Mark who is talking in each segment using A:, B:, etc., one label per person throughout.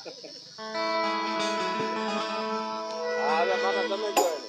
A: હવે કાકા તમે જો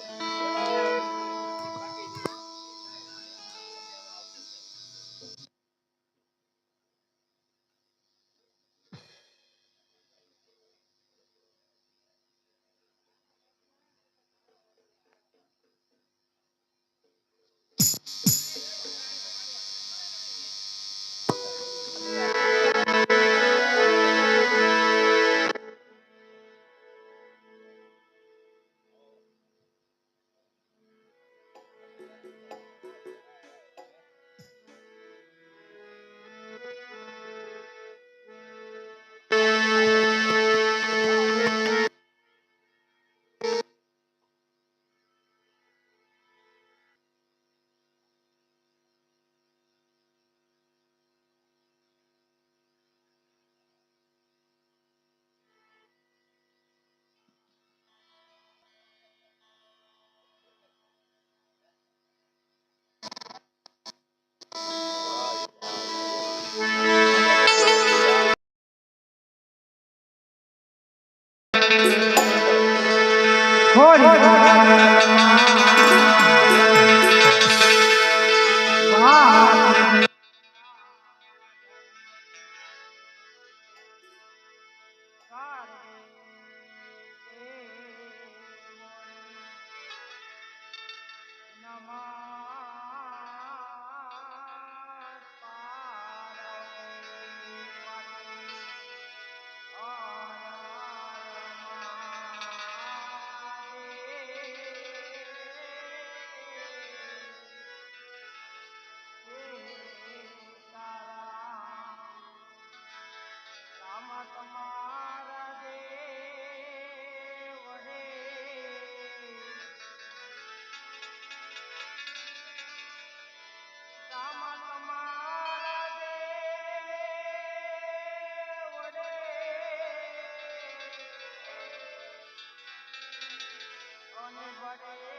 B: બાપા
C: করে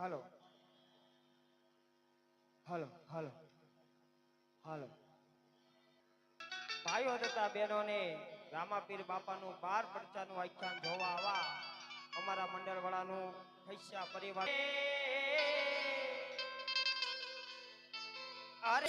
B: હાલો. હાલો હાલો. હાલો. ભાઈઓ તથા બહેનોને રામાપીર બાપાનું બાર પડચાનું આખ્યાન જોવા આવા. અમારા મંડળ વાળાનું ખૈસ્યા પરિવાર અરે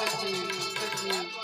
B: такие, такие.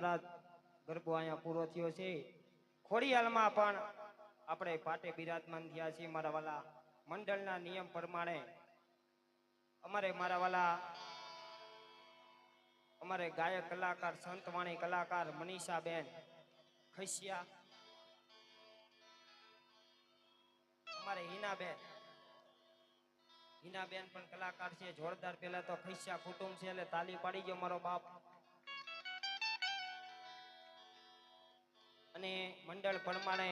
B: મહારાજ ગરબો અહીંયા પૂરો થયો છે. ખોડિયાલમાં પણ આપણે પાટે બિરાજમાન થયા છીએ મારા વાલા મંડળના નિયમ પ્રમાણે. અમારે મારા વાલા, અમારે ગાયક કલાકાર, સંતવાણી કલાકાર મનીષાબેન ખસિયા, અમારે હિનાબેન. હિનાબેન પણ કલાકાર છે, જોરદાર. પેલા તો ખસિયા કુટુંબ છે, એટલે તાલી પાડી ગયો મારો બાપ. અને મંડળ પ્રમાણે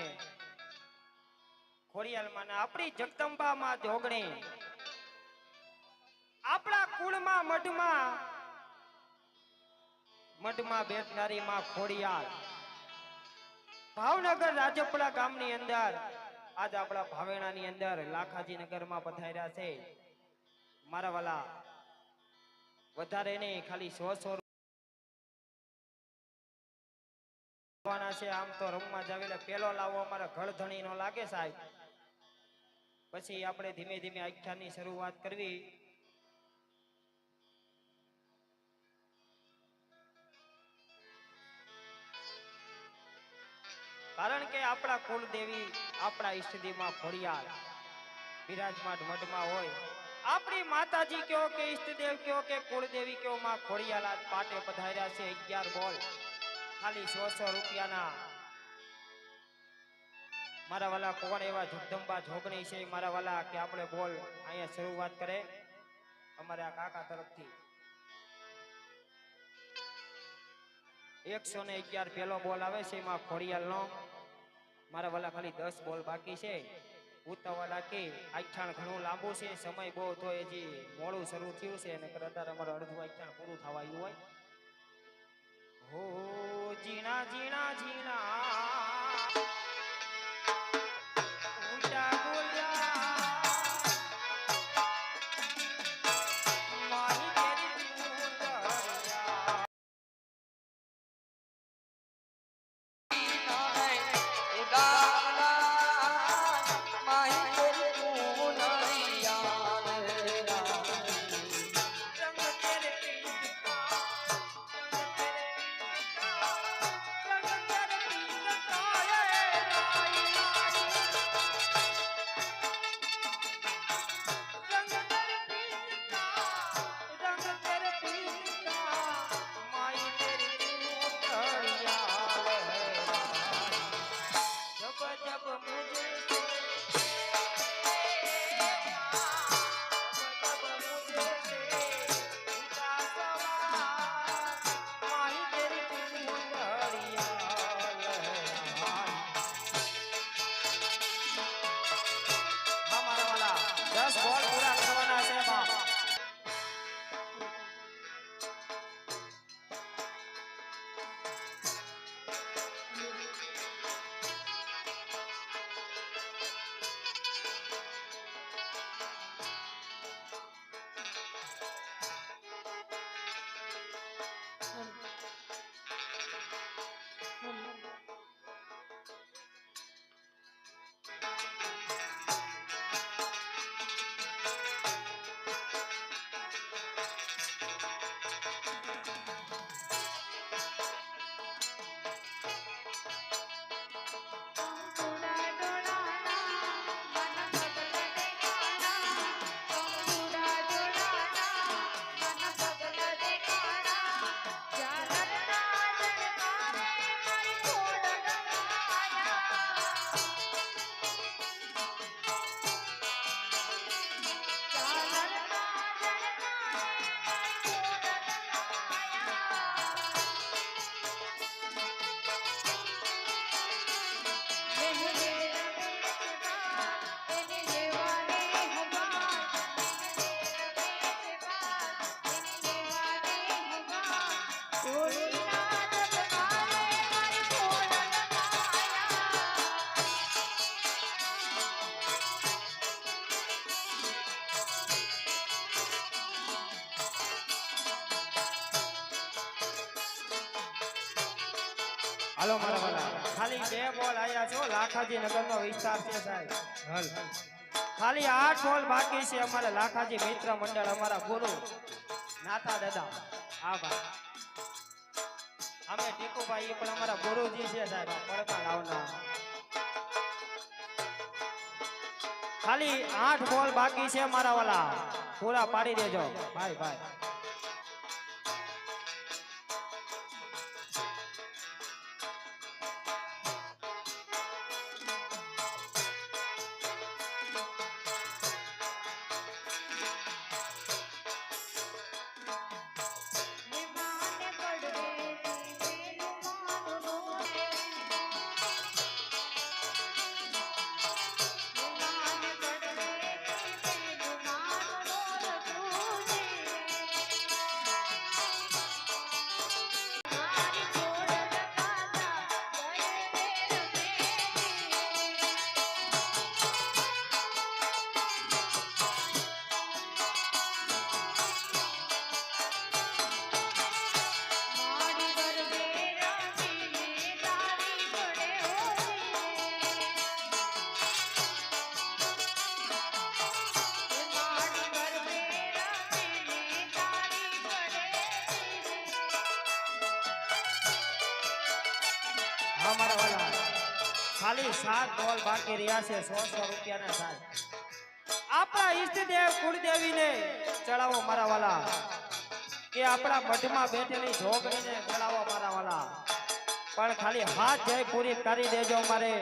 B: ખોડિયાલમાં આપણી જગદંબામાં જોગણી આપણા કુળમાં મઢમાં મઢમાં બેઠનારી માં ખોડિયાલ. ભાવનગર રાજપડા ગામની અંદર, આજ આપણા ભાવેણાની અંદર લાખાજી નગરમાં પધાર્યા છે. મારા વાલા, વધારે નહીં, ખાલી સો સો રૂપિયાના છે, આમ તો રમવા જાવ એટલે પેલો લાવો, અમારે ઘરધણી નો લાગે સાહેબ. પછી આપણે ધીમે ધીમે આખ્યાનની શરૂઆત કરવી. કારણ કે આપણા કુળદેવી આપણા ઈષ્ટદેવમાં ફળિયાર બિરાજમાન મઢમાં હોય. આપણી માતાજી કયો કે, ઈષ્ટદેવ કયો કે, કુળદેવી કયો માં ખોડિયાર પાટે પધાર્યા છે 11 બોલ. ખાલી સો સો રૂપિયાના. મારા વાલા કોણ એવા જગદંબા જોગણી છે? મારા વાલા કે આપણે બોલ, અહીંયા શરૂઆત કરે. અમારે કાકા તરફથી. એકસો ને અગિયાર પેલો બોલ આવે છે, એમાં ખોડિયાલ નો મારા વાલા ખાલી દસ બોલ બાકી છે. ઉતાવળ રાખી, આખ્યાન ઘણું લાંબુ છે, સમય બહુ તો હજી મોડું શરૂ થયું છે અને કદાચ અમારું અડધું આખ્યાન પૂરું થવા આવ્યું હોય. હો ઝીણા ઝીણા ઝીણા
D: ખાલી બે બોલ આયા છો લાખાજી નગરનો વિસ્તાર છે સાહેબ.
B: હાલ.
D: ખાલી આઠ બોલ બાકી છે અમારા લાખાજી મિત્ર મંડળ અમારા ગુરુ નાતા દાદા. હા ભાઈ. અમે ટીકુભાઈ એ પણ અમારા ગુરુજી છે સાહેબ આ પડતા લાવના ખાલી આઠ બોલ બાકી છે મારા વાલા. પૂરા પાડી દેજો. ભાઈ ભાઈ. ખાલી સાત ડોલ બાકી રહ્યા છે સો સો રૂપિયાના સાત આપણા ઈષ્ટદેવ કુળદેવીને ચડાવો મારા વાલા. કે આપણા મઠમાં બેઠેલી જોગણીને ચડાવો મારા વાલા. પણ ખાલી હાથ જય પૂરી કરી દેજો મારે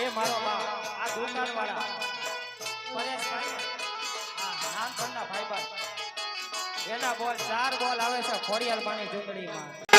D: એ મારો બાપ, આ દુકાન વાળા પરેશભાઈ આ નાનપણના ભાઈબંધ. એના બોલ, ચાર બોલ આવે છે ખોડિયાલ પાણી ચૂંટણીમાં